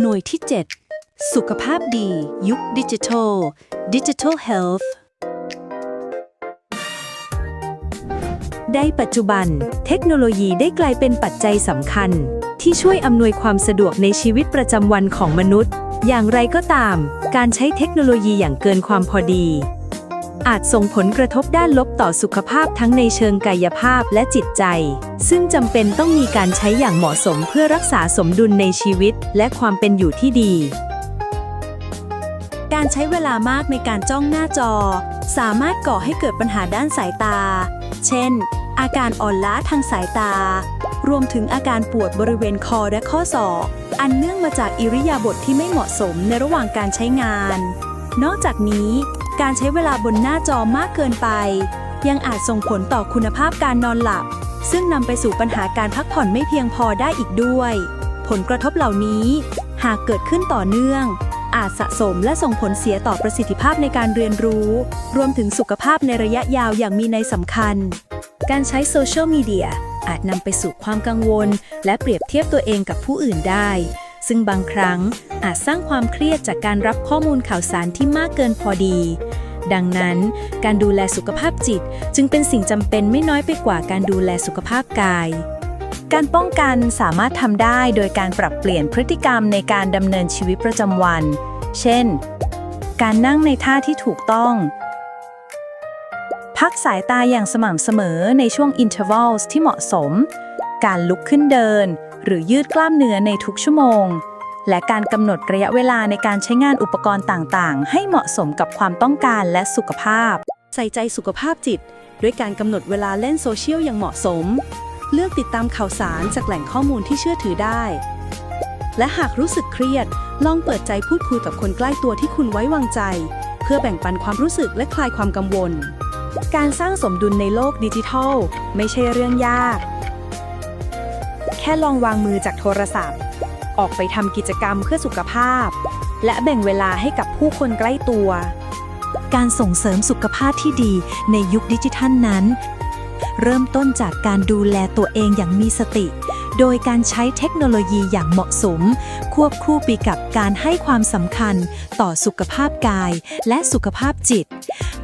หน่วยที่ 7 สุขภาพดี ยุคดิจิทัล Digital Health ในปัจจุบัน เทคโนโลยีได้กลายเป็นปัจจัยสำคัญ ที่ช่วยอำนวยความสะดวกในชีวิตประจำวันของมนุษย์ อย่างไรก็ตาม การใช้เทคโนโลยีอย่างเกินความพอดี อาจส่งผลกระทบด้านลบต่อสุขภาพทั้งในเชิงกายภาพและจิตใจ ซึ่งจำเป็นต้องมีการใช้อย่างเหมาะสมเพื่อรักษาสมดุลในชีวิตและความเป็นอยู่ที่ดี การใช้เวลามากในการจ้องหน้าจอ สามารถก่อให้เกิดปัญหาด้านสายตา เช่น อาการอ่อนล้าทางสายตา รวมถึงอาการปวดบริเวณคอและข้อศอก อันเนื่องมาจากอิริยาบถทที่ไม่เหมาะสมในระหว่างการใช้งาน นอกจากนี้ การใช้เวลาบนหน้าจอมากเกินไป ยังอาจส่งผลต่อคุณภาพการนอนหลับ ซึ่งนำไปสู่ปัญหาการพักผ่อนไม่เพียงพอได้อีกด้วย ผลกระทบเหล่านี้ หากเกิดขึ้นต่อเนื่อง อาจสะสมและส่งผลเสียต่อประสิทธิภาพในการเรียนรู้ รวมถึงสุขภาพในระยะยาวอย่างมีในยสำคัญ การใช้โซเชียลมีเดียอาจนำไปสู่ความกังวล และเปรียบเทียบตัวเองกับผู้อื่นได้ ซึ่งบางครั้ง อาจสร้างความเครียดจากการรับข้อมูลข่าวสารที่มากเกินพอดี ดังนั้น การดูแลสุขภาพจิตจึงเป็นสิ่งจำเป็นไม่น้อยไปกว่าการดูแลสุขภาพกาย การป้องกันสามารถทำได้โดยการปรับเปลี่ยนพฤติกรรมในการดำเนินชีวิตประจำวัน เช่น การนั่งในท่าที่ถูกต้อง พักสายตาอย่างสม่ำเสมอในช่วง intervals ที่เหมาะสม การลุกขึ้นเดิน หรือยืดกล้ามเนื้อในทุกชั่วโมง และการกำหนดระยะเวลาในการใช้งานอุปกรณ์ต่างๆ ให้เหมาะสมกับความต้องการและสุขภาพ ใส่ใจสุขภาพจิต ด้วยการกำหนดเวลาเล่นโซเชียลอย่างเหมาะสม เลือกติดตามข่าวสารจากแหล่งข้อมูลที่เชื่อถือได้ และหากรู้สึกเครียด ลองเปิดใจพูดคุยกับคนใกล้ตัวที่คุณไว้วางใจ เพื่อแบ่งปันความรู้สึกและคลายความกังวล การสร้างสมดุลในโลกดิจิทัล ไม่ใช่เรื่องยาก แค่ลองวางมือจากโทรศัพท์ ออกไปทำกิจกรรมเพื่อสุขภาพ และแบ่งเวลาให้กับผู้คนใกล้ตัว การส่งเสริมสุขภาพที่ดีในยุคดิจิทัลนั้น เริ่มต้นจากการดูแลตัวเองอย่างมีสติ โดยการใช้เทคโนโลยีอย่างเหมาะสม ควบคู่ไปกับการให้ความสำคัญต่อสุขภาพกายและสุขภาพจิต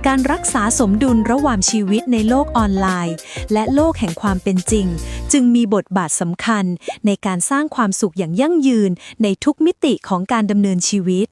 การรักษาสมดุลระหว่างชีวิตในโลกออนไลน์ และโลกแห่งความเป็นจริง จึงมีบทบาทสำคัญในการสร้างความสุขอย่างยั่งยืนในทุกมิติของการดำเนินชีวิต